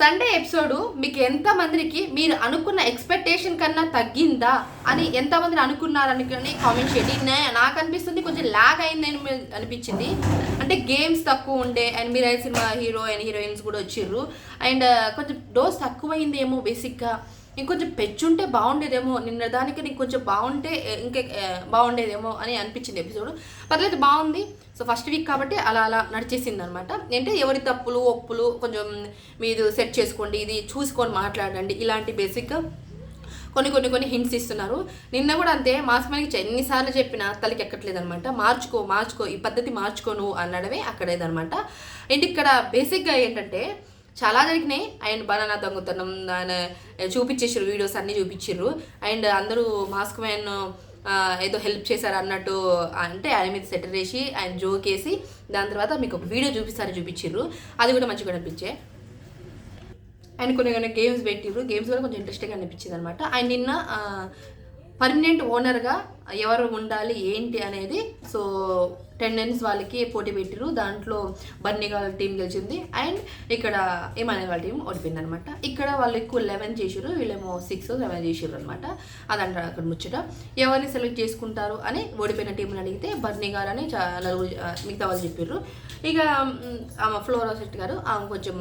Sunday episode మీకు ఎంత మందికి మీరు అనుకున్న ఎక్స్పెక్టేషన్ కన్నా తగ్గిందా అని ఎంతమంది అనుకున్నారని కామెంట్ చేయండి. నాకు అనిపిస్తుంది కొంచెం లాగ్ అయిందని అనిపించింది. అంటే గేమ్స్ తక్కువ ఉండే అండ్ మీరు సినిమా హీరో అండ్ హీరోయిన్స్ కూడా వచ్చిర్రు. అండ్ కొంచెం డోస్ తక్కువైందేమో బేసిక్గా ఇంకొంచెం పెంచుంటే బాగుండేదేమో నిన్న దానికి నీకు కొంచెం బాగుంటే ఇంకే బాగుండేదేమో అని అనిపించింది ఎపిసోడ్ పర్లేదు బాగుంది. సో ఫస్ట్ వీక్ కాబట్టి అలా అలా నడిచేసింది అనమాట అంటే ఎవరి తప్పులు ఒప్పులు కొంచెం మీరు సెట్ చేసుకోండి ఇది చూసుకొని మాట్లాడండి ఇలాంటి బేసిక్గా కొన్ని కొన్ని కొన్ని హింట్స్ ఇస్తున్నారు. నిన్న కూడా అంతే మాస్క్ ఎన్నిసార్లు చెప్పినా తలకి ఎక్కట్లేదు అనమాట మార్చుకో మార్చుకో ఈ పద్ధతి మార్చుకో నువ్వు అనడమే అక్కడేదనమాట. అండ్ ఇక్కడ బేసిక్గా ఏంటంటే చాలా జరిగినాయి. అండ్ బనానా దొంగతనం ఆయన చూపించేసారు వీడియోస్ అన్నీ చూపించారు అండ్ అందరూ మాస్క్ మ్యాన్ ఏదో హెల్ప్ చేశారు అన్నట్టు అంటే ఆయన మీద సెటర్ వేసి ఆయన జోక్ వేసి దాని తర్వాత మీకు ఒక వీడియో చూపిస్తారు చూపించారు అది కూడా మంచిగా అనిపించే అండ్ కొన్ని కొన్ని గేమ్స్ పెట్టిర్రు. గేమ్స్ కూడా కొంచెం ఇంట్రెస్టింగ్ అనిపించింది అనమాట ఆయన నిన్న పర్మనెంట్ ఓనర్గా ఎవరు ఉండాలి ఏంటి అనేది సో టెండెన్స్ వాళ్ళకి పోటీ పెట్టిరు దాంట్లో బన్నీ వాళ్ళ టీం గెలిచింది. అండ్ ఇక్కడ ఏమనే వాళ్ళ టీం ఓడిపోయింది అనమాట ఇక్కడ వాళ్ళు ఎక్కువ లెవెన్ చేసిర్రు వీళ్ళేమో సిక్స్ లెవెన్ చేసారు అనమాట అదంటారు అక్కడ ముచ్చట. ఎవరిని సెలెక్ట్ చేసుకుంటారు అని ఓడిపోయిన టీంని అడిగితే బర్నీ గారు అని చాలా మిగతా వాళ్ళు చెప్పారు ఇక ఆమె ఫ్లోరా సెట్ గారు ఆమె కొంచెం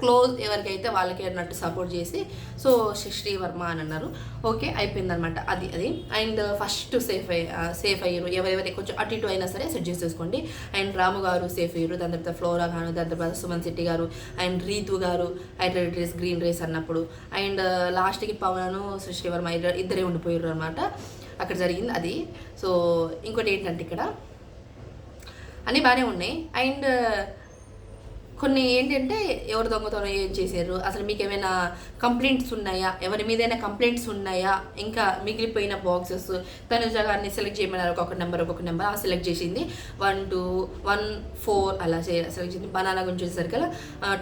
క్లోజ్ ఎవరికైతే వాళ్ళకి అన్నట్టు సపోర్ట్ చేసి సో శ్రీ వర్మ అని అన్నారు. ఓకే అయిపోయిందనమాట అది అది. అండ్ ఫస్ట్ సేఫ్ అయ్యి సేఫ్ అయ్యారు. ఎవరెవరి కొంచెం అటు ఇటు అయినా సరే సెట్ చేసేసుకోండి అండ్ రాము గారు సేఫ్ అయ్యారు. దాని తర్వాత ఫ్లోరా గారు దాని తర్వాత సుమన్ శెట్టి గారు అండ్ రీతు గారు I red rays green rays అన్నప్పుడు. అండ్ లాస్ట్కి పవనను శ్రీవర్మ ఇద్దరు ఇద్దరే ఉండిపోయారు అనమాట అక్కడ జరిగింది అది. సో ఇంకోటి ఏంటంటే ఇక్కడ అన్నీ బాగానే ఉన్నాయి. అండ్ కొన్ని ఏంటంటే ఎవరు దొంగతనం ఏం చేశారు? అసలు మీకు ఏమైనా కంప్లైంట్స్ ఉన్నాయా? ఎవరి మీదైనా కంప్లైంట్స్ ఉన్నాయా? ఇంకా మిగిలిపోయిన బాక్సెస్ తను జగాన్ని సెలెక్ట్ చేయమన్నారు. ఒక్కొక్క నెంబర్ ఒక్కొక్క నెంబర్ ఆ సెలెక్ట్ చేసింది. వన్ టూ వన్ ఫోర్ అలా సెలెక్ట్ చేసింది. బనానా గురించి వచ్చేసరికి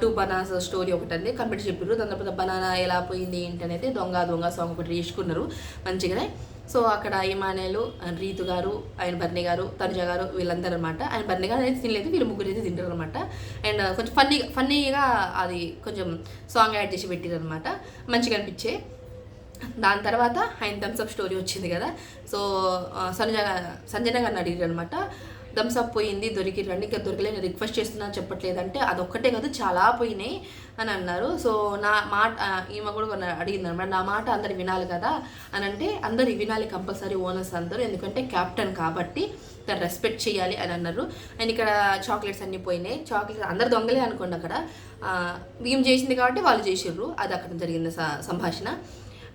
టూ బనానాస్ స్టోరీ ఒకటి అండి కంప్లీట్ చెప్పారు దాని తర్వాత బనానా ఎలా పోయింది ఏంటనేది దొంగ దొంగ సాంగ్ ఒకటి వేసుకున్నారు మంచిగానే. సో అక్కడ ఇమానేలు రీతు గారు ఆయన బర్ని గారు తనుజ గారు వీళ్ళందరూ అనమాట ఆయన బర్ని గారు అయితే తినలేదు వీళ్ళు ముగ్గురు అయితే తింటారు అనమాట అండ్ కొంచెం ఫన్నీ ఫన్నీగా అది కొంచెం సాంగ్ యాడ్ చేసి పెట్టారు అనమాట మంచిగా అనిపించే. దాని తర్వాత ఆయన థమ్స్అప్ స్టోరీ వచ్చింది కదా. సో ఆ, సంజన సంజన గారిని అడిగారు అనమాట థమ్స్అప్ పోయింది దొరికిరండి ఇంకా దొరకలేదు రిక్వెస్ట్ చేస్తున్నా చెప్పట్లేదంటే అదొక్కటే కాదు చాలా పోయినాయి అని అన్నారు. సో నా మాట ఈమె కూడా అడిగింది అనమాట నా మాట అందరు వినాలి కదా? అని అంటే అందరు వినాలి కంపల్సరీ ఓనర్స్ అందరూ. ఎందుకంటే క్యాప్టెన్ కాబట్టి తను రెస్పెక్ట్ చేయాలి అని అన్నారు. అండ్ ఇక్కడ చాక్లెట్స్ అన్నీ పోయినాయి. చాక్లెట్స్ అందరు దొంగలే అనుకోండి అక్కడ. మేము చేసింది కాబట్టి వాళ్ళు చేసిర్రు. అది అక్కడ జరిగింది సంభాషణ.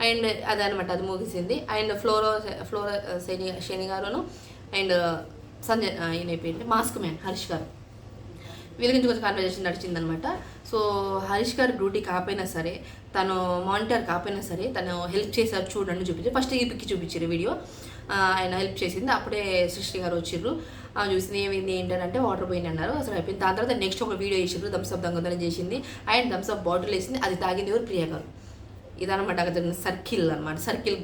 అండ్ అదనమాట అది ముగిసింది. అండ్ ఫ్లోరో ఫ్లోరో శని శని గారును అండ్ సంజయ్ ఈయన పేరు మాస్క్ మ్యాన్ హరీష్ గారు. వీళ్ళ గురించి కొంచెం కాన్వర్జేషన్ నడిచిందనమాట. సో హరీష్ గారు డ్యూటీ కాకపోయినా సరే తను మానిటర్ కాకపోయినా సరే తను హెల్ప్ చేశారు చూడండి చూపించారు. ఫస్ట్ ఈ పిక్కి చూపించారు వీడియో. ఆయన హెల్ప్ చేసింది. అప్పుడే సృష్టి గారు వచ్చిర్రు. ఆ, చూసింది ఏమైంది ఏంటంటే వాటర్ పోయింది అన్నారు. అసలు అయిపోయింది. దాని తర్వాత నెక్స్ట్ ఒక వీడియో చేసిండ్రు థమ్స్అప్ దొంగతనం చేసింది. అండ్ థమ్స్అప్ బాటిల్ వేసింది. అది తాగింది ఎవరు? ప్రియా గారు. ఇదనమాట అక్కడ జరిగిన సర్కిల్ అనమాట సర్కిల్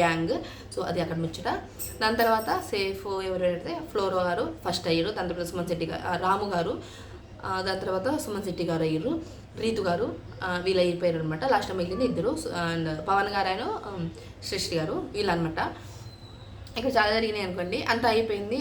గ్యాంగ్. సో అది అక్కడ ముచ్చట. దాని తర్వాత సేఫ్ ఎవరైతే ఫ్లోరో గారు ఫస్ట్ అయ్యారు. దాని తర్వాత సుమన్ శెట్టి గారు రాము గారు. దాని తర్వాత సుమన్ శెట్టి గారు అయ్యారు. రీతు గారు వీళ్ళు అయిపోయారు అనమాట లాస్ట్ మిగిలింది ఇద్దరు. అండ్ పవన్ గారు ఆయన సృష్టి గారు వీళ్ళు అనమాట ఇక్కడ చాలా జరిగినాయి అనుకోండి. అంత అయిపోయింది.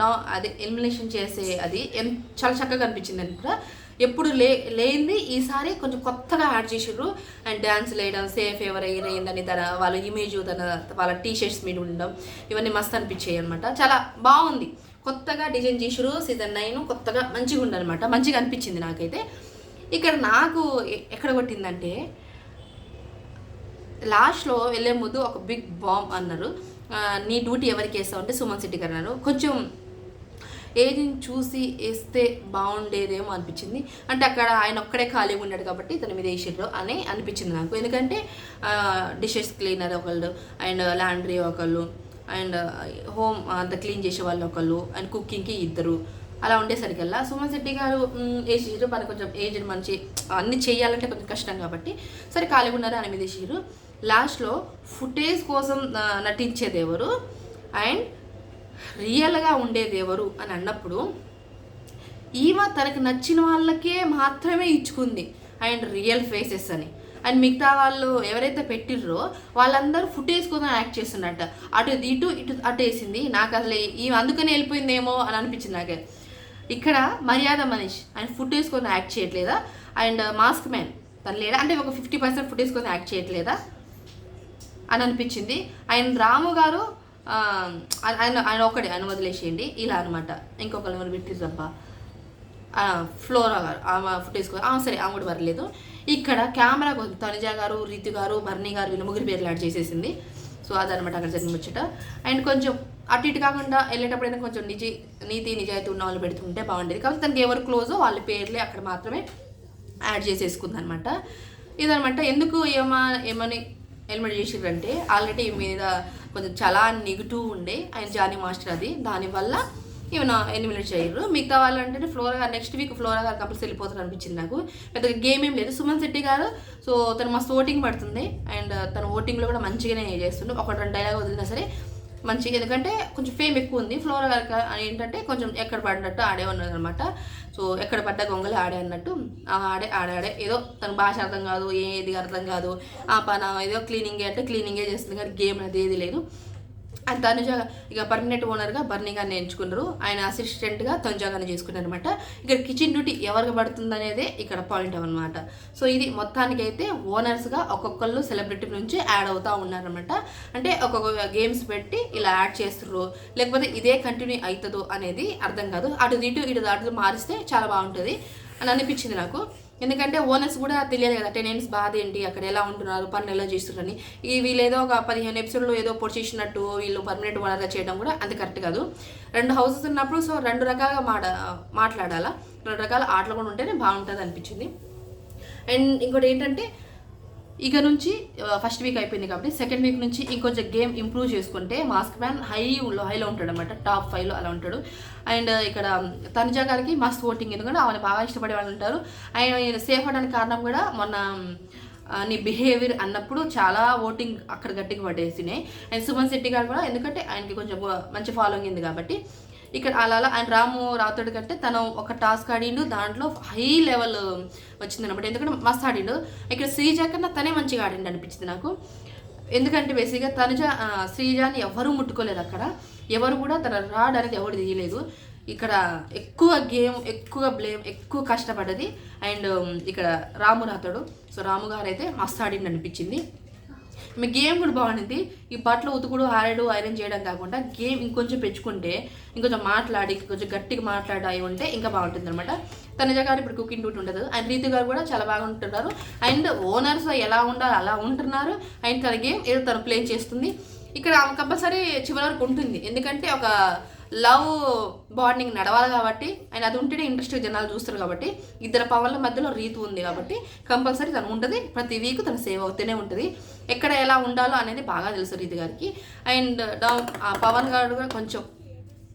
నా అది ఎలిమినేషన్ చేసే అది ఎంత చాలా చక్కగా అనిపించింది అనుకుంటా ఎప్పుడు లే లేనిది ఈసారి కొంచెం కొత్తగా యాడ్ చేసారు అండ్ డ్యాన్స్ వేయడం సేఫ్ ఎవరు అయిందని తన వాళ్ళ ఇమేజ్ తన వాళ్ళ టీ షర్ట్స్ మీద ఉండడం ఇవన్నీ మస్తు అనిపించాయి అనమాట చాలా బాగుంది. కొత్తగా డిజైన్ చేసారు సీజన్ నైన్ కొత్తగా మంచిగా ఉండనమాట మంచిగా అనిపించింది నాకైతే. ఇక్కడ నాకు ఎక్కడ కొట్టిందంటే లాస్ట్లో వెళ్ళే ముందు ఒక బిగ్ బాంబ్ అన్నారు. నీ డ్యూటీ ఎవరికి వేస్తావు అంటే సుమన్ సిట్టి గారు అన్నారు. కొంచెం ఏజ్ని చూసి వేస్తే బాగుండేదేమో అనిపించింది. అంటే అక్కడ ఆయన ఒక్కడే ఖాళీగా ఉన్నాడు కాబట్టి తన మీద వేసారు అని అనిపించింది నాకు. ఎందుకంటే డిషెస్ క్లీనర్ ఒకళ్ళు అండ్ లాండ్రీ ఒకళ్ళు అండ్ హోమ్ అంత క్లీన్ చేసే వాళ్ళు ఒకళ్ళు అండ్ కుకింగ్కి ఇద్దరు అలా ఉండేసరికల్లా సుమన్ శెట్టి గారు వేసేసారు మనకు కొంచెం ఏజ్డ్ మంచి అన్ని చేయాలంటే కొంచెం కష్టం కాబట్టి సరే ఖాళీగా ఉన్నారు అని మీద వేసారు లాస్ట్లో ఫుటేజ్ కోసం నటించేది ఎవరు? అండ్ రియల్గా ఉండేది ఎవరు అని అన్నప్పుడు ఈమె తనకు నచ్చిన వాళ్ళకే మాత్రమే ఇచ్చుకుంది అండ్ రియల్ ఫేసెస్ అని. అండ్ మిగతా వాళ్ళు ఎవరైతే పెట్టిర్రో వాళ్ళందరూ ఫుటేజ్ కోసం యాక్ట్ చేస్తున్నట్ట. అటు ఇటు ఇటు అటు వేసింది. నాకు అసలు ఈ అందుకనే వెళ్ళిపోయిందేమో అని అనిపించింది నాకు. ఇక్కడ మర్యాద మనీష్ ఆయన ఫుటేజ్ కోసం యాక్ట్ చేయట్లేదా? అండ్ మాస్క్ మ్యాన్ తను లేడా? అంటే ఒక ఫిఫ్టీ పర్సెంట్ ఫుటేజ్ కోసం యాక్ట్ చేయట్లేదా? అని అనిపించింది. ఆయన రాము గారు ఆయన ఆయన ఒకటి ఆయన వదిలేసేయండి ఇలా అనమాట ఇంకొకళ్ళు ఎవరు పెట్టిర్రబ్బా? ఫ్లోరా గారు ఆమె ఫుడ్ కోసం సరే ఆమె కూడా పర్లేదు. ఇక్కడ కెమెరా తనుజ గారు రీతు గారు బర్నీ గారు వీళ్ళ ముగ్గురు పేర్లు యాడ్ చేసేసింది. సో అదనమాట అక్కడ జరిగిన ముచ్చట. అండ్ కొంచెం అటు ఇటు కాకుండా వెళ్ళేటప్పుడైనా కొంచెం నిజి నీతి నిజాయితీ ఉన్న వాళ్ళు పెడుతుంటే బాగుండేది. కాబట్టి తనకి ఎవరు క్లోజో వాళ్ళ పేర్లే అక్కడ మాత్రమే యాడ్ చేసేసుకుంది అనమాట ఇదనమాట ఎందుకు ఏమా ఏమని ఎలిమెంట్ చేసిర్రంటే ఆల్రెడీ మీద కొంచెం చాలా నెగిటివ్ ఉండే ఆయన జానీ మాస్టర్ అది. దానివల్ల ఏమైనా ఎలిమినేట్ చేయరు. మిగతా వాళ్ళు అంటే ఫ్లోరా గారు నెక్స్ట్ వీక్ ఫ్లోరా గారు కంపల్సరీ వెళ్ళిపోతారు అనిపించింది నాకు. పెద్దగా గేమ్ ఏం లేదు. సుమన్ శెట్టి గారు సో తను మస్తు ఓటింగ్ పడుతుంది. అండ్ తన ఓటింగ్లో కూడా మంచిగానే చేస్తుండే. ఒక రెండు డైలాగ్ వదిలినా సరే మంచిగా ఎందుకంటే కొంచెం ఫేమ్ ఎక్కువ ఉంది. ఫ్లోరా ఏంటంటే కొంచెం ఎక్కడ పడినట్టు ఆడే ఉన్నది అనమాట సో ఎక్కడ పడ్డ గొంగలి ఆడే అన్నట్టు ఆడే ఆడే ఆడే. ఏదో తన భాష అర్థం కాదు ఏది అర్థం కాదు. ఆ పన ఏదో క్లీనింగే అంటే క్లీనింగే చేస్తుంది కానీ గేమ్ అనేది ఏది లేదు. అండ్ తనుజ ఇక పర్మనెంట్ ఓనర్గా బర్నీ గారిని ఎంచుకున్నారు. ఆయన అసిస్టెంట్గా తనుజ గారిని చేసుకున్నారు అనమాట ఇక్కడ కిచెన్ డ్యూటీ ఎవరికి పడుతుంది అనేది ఇక్కడ పాయింట్ అనమాట సో ఇది మొత్తానికి అయితే ఓనర్స్గా ఒక్కొక్కళ్ళు సెలబ్రిటీ నుంచి యాడ్ అవుతూ ఉన్నారనమాట అంటే ఒక్కొక్క గేమ్స్ పెట్టి ఇలా యాడ్ చేస్తుర్రు. లేకపోతే ఇదే కంటిన్యూ అవుతుందో అనేది అర్థం కాదు. అటు ఇటు ఇటు దాటు మారిస్తే చాలా బాగుంటుంది అని అనిపించింది నాకు. ఎందుకంటే ఓనర్స్ కూడా తెలియదు కదా టెనెంట్స్ బాధ ఏంటి? అక్కడ ఎలా ఉంటున్నారు? పనులు ఎలా చేస్తున్నారని ఈ వీళ్ళు ఏదో ఒక పదిహేను ఎపిసోడ్లో ఏదో పొడి చేసినట్టు వీళ్ళు పర్మనెంట్ ఓనర్గా చేయడం కూడా అంత కరెక్ట్ కాదు. రెండు హౌసెస్ ఉన్నప్పుడు సో రెండు రకాలుగా మాడ మాట్లాడాలా? రెండు రకాల ఆటలు కూడా ఉంటేనే బాగుంటుంది అనిపించింది. అండ్ ఇంకోటి ఏంటంటే ఇక నుంచి ఫస్ట్ వీక్ అయిపోయింది కాబట్టి సెకండ్ వీక్ నుంచి ఇంకొంచెం గేమ్ ఇంప్రూవ్ చేసుకుంటే మాస్క్ మ్యాన్ హై హైలో ఉంటాడు అనమాట టాప్ ఫైవ్లో అలా ఉంటాడు. అండ్ ఇక్కడ తనుజా గారికి మస్త్ ఓటింగ్ ఎందుకంటే ఆమె బాగా ఇష్టపడే వాళ్ళు ఉంటారు. ఆయన సేఫ్ అవడానికి కారణం కూడా మొన్న నీ బిహేవియర్ అన్నప్పుడు చాలా ఓటింగ్ అక్కడ గట్టిగా పడేసినాయి. అండ్ సుమన్ శెట్టి గారు కూడా ఎందుకంటే ఆయనకి కొంచెం మంచి ఫాలోయింగ్ ఉంది కాబట్టి ఇక్కడ అలా అలా. ఆయన రాము రావుతాడు కంటే తను ఒక టాస్క్ ఆడిండు దాంట్లో హై లెవెల్ వచ్చింది అనమాట ఎందుకంటే మస్తు ఆడిండు. ఇక్కడ శ్రీజ కన్నా తనే మంచిగా ఆడిండు అనిపించింది నాకు. ఎందుకంటే బేసిక్గా తనుజ శ్రీజాని ఎవరూ ముట్టుకోలేదు అక్కడ. ఎవరు కూడా తన రాడ్ అనేది ఎవరు తీయలేదు. ఇక్కడ ఎక్కువ గేమ్ ఎక్కువ బ్లేమ్ ఎక్కువ కష్టపడ్డది. అండ్ ఇక్కడ రాము రాతాడు. సో రాము గారు అయితే మస్తు ఆడిండు అనిపించింది. మీ గేమ్ కూడా బాగుంది ఈ బట్టలు ఉతుకుడు ఆరడు ఐరన్ చేయడం కాకుండా గేమ్ ఇంకొంచెం పెంచుకుంటే ఇంకొంచెం మాట్లాడి కొంచెం గట్టిగా మాట్లాడి అయి ఉంటే ఇంకా బాగుంటుంది అనమాట తనుజ గారు ఇప్పుడు కుకింగ్ డ్యూటీ ఉండదు. అండ్ రీతు గారు కూడా చాలా బాగా ఉంటున్నారు. అండ్ ఓనర్స్ ఎలా ఉండాలి అలా ఉంటున్నారు. అండ్ తన గేమ్ ఏదో తను ప్లే చేస్తుంది. ఇక్కడ ఆమె కంపల్సరీ చివరి వరకు ఉంటుంది. ఎందుకంటే ఒక లవ్ బాండింగ్ నడవాలి కాబట్టి ఆయన అది ఉంటేనే ఇంట్రెస్ట్ జనాలు చూస్తారు కాబట్టి ఇద్దరు పవన్ల మధ్యలో రీతి ఉంది కాబట్టి కంపల్సరీ తను ఉంటుంది. ప్రతి వీక్ తను సేవ్ అవుతూనే ఉంటుంది. ఎక్కడ ఎలా ఉండాలో అనేది బాగా తెలుసు రీతి గారికి. అండ్ డౌన్ ఆ పవన్ గారు కూడా కొంచెం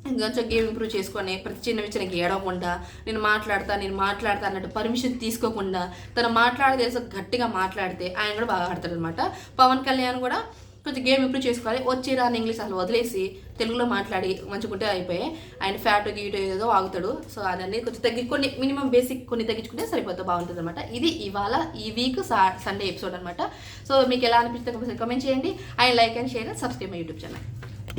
కొంచెం గేమ్ ఇంప్రూవ్ చేసుకొని ప్రతి చిన్న విషయానికి ఏడవకుండా నేను మాట్లాడతా నేను మాట్లాడతా అన్నట్టు పర్మిషన్ తీసుకోకుండా తను మాట్లాడదేసి గట్టిగా మాట్లాడితే ఆయన కూడా బాగా ఆడతాడు అనమాట పవన్ కళ్యాణ్ కూడా కొంచెం గేమ్ ఇంప్రూవ్ చేసుకోవాలి? వచ్చి రాని ఇంగ్లీష్ అసలు వదిలేసి తెలుగులో మాట్లాడి మంచిగుంటే అయిపోయాయి ఆయన ఫ్యాట్ గీట్ ఏదో ఆగుతాడు. సో అదన్నీ కొంచెం తగ్గి కొన్ని మినిమం బేసిక్ కొన్ని తగ్గించుకుంటే సరిపోతే బాగుంటుంది అనమాట ఇది ఇవాళ ఈ వీక్ సండే ఎపిసోడ్ అనమాట సో మీకు ఎలా అనిపిస్తే కమెంట్ చేయండి. And like and share subscribe my YouTube channel